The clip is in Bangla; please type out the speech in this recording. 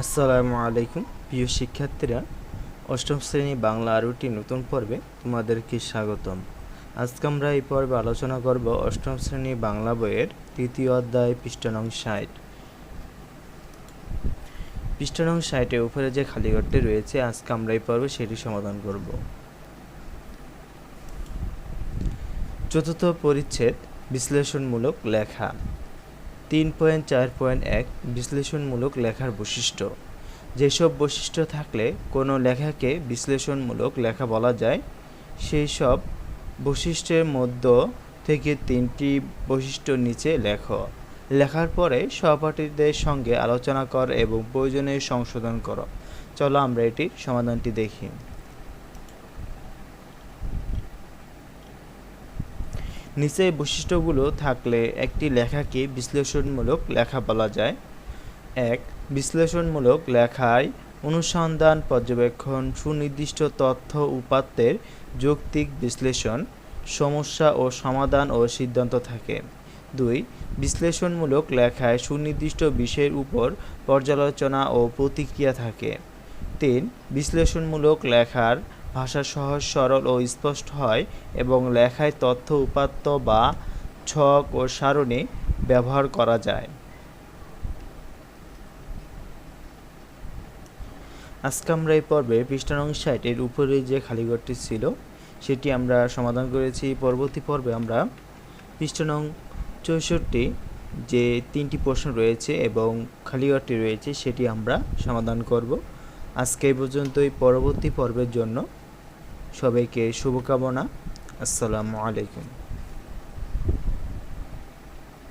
আসসালামু আলাইকুম। প্রিয় শিক্ষার্থীরা, অষ্টম শ্রেণি বাংলা আর আরোটি নতুন পর্বে তোমাদেরকে স্বাগতম। আজকে আমরা এই পর্বে আলোচনা করব অষ্টম শ্রেণি বাংলা বইয়ের তৃতীয় অধ্যায়, পৃষ্ঠা নং ষাট। পৃষ্ঠা নং ষাটের উপরে যে খালি ঘরটি রয়েছে, আজকে আমরা এই পর্বে সেটি সমাধান করব। চতুর্থ পরিচ্ছেদ বিশ্লেষণমূলক লেখা। তিন পয়েন্ট চার পয়েন্ট এক বিশ্লেষণমূলক লেখার বৈশিষ্ট্য। যেসব বৈশিষ্ট্য থাকলে কোনো লেখাকে বিশ্লেষণমূলক লেখা বলা যায় সেই সব বৈশিষ্ট্যের মধ্য থেকে তিনটি বৈশিষ্ট্য নিচে লেখ। লেখার পরে সহপাঠীদের সঙ্গে আলোচনা কর এবং প্রয়োজনে সংশোধন করো। চলো আমরা এটির সমাধানটি দেখি। নিচে বৈশিষ্ট্যগুলো থাকলে একটি লেখাকে বিশ্লেষণমূলক লেখা বলা যায়। এক, বিশ্লেষণমূলক লেখায় অনুসন্ধান, পর্যবেক্ষণ, সুনির্দিষ্ট তথ্য, উপাত্তের যৌক্তিক বিশ্লেষণ, সমস্যা ও সমাধান ও সিদ্ধান্ত থাকে। দুই, বিশ্লেষণমূলক লেখায় সুনির্দিষ্ট বিষয়ের উপর পর্যালোচনা ও প্রতিক্রিয়া থাকে। তিন, বিশ্লেষণমূলক লেখার ভাষা সহজ, সরল ও স্পষ্ট হয় এবং লেখায় তথ্য উপাত্ত বা ছক ও সারণী ব্যবহার করা যায়। আজকে আমরা এই পর্বে পৃষ্ঠা নং উপরে যে খালিঘরটি ছিল, সেটি আমরা সমাধান করেছি। পরবর্তী পর্বে আমরা পৃষ্ঠা নং চৌষট্টি যে তিনটি প্রশ্ন রয়েছে এবং খালিঘরটি রয়েছে, সেটি আমরা সমাধান করব। আজকে এই পর্যন্তই। পরবর্তী পর্বের জন্য সবাইকে শুভকামনা। আসসালামু আলাইকুম।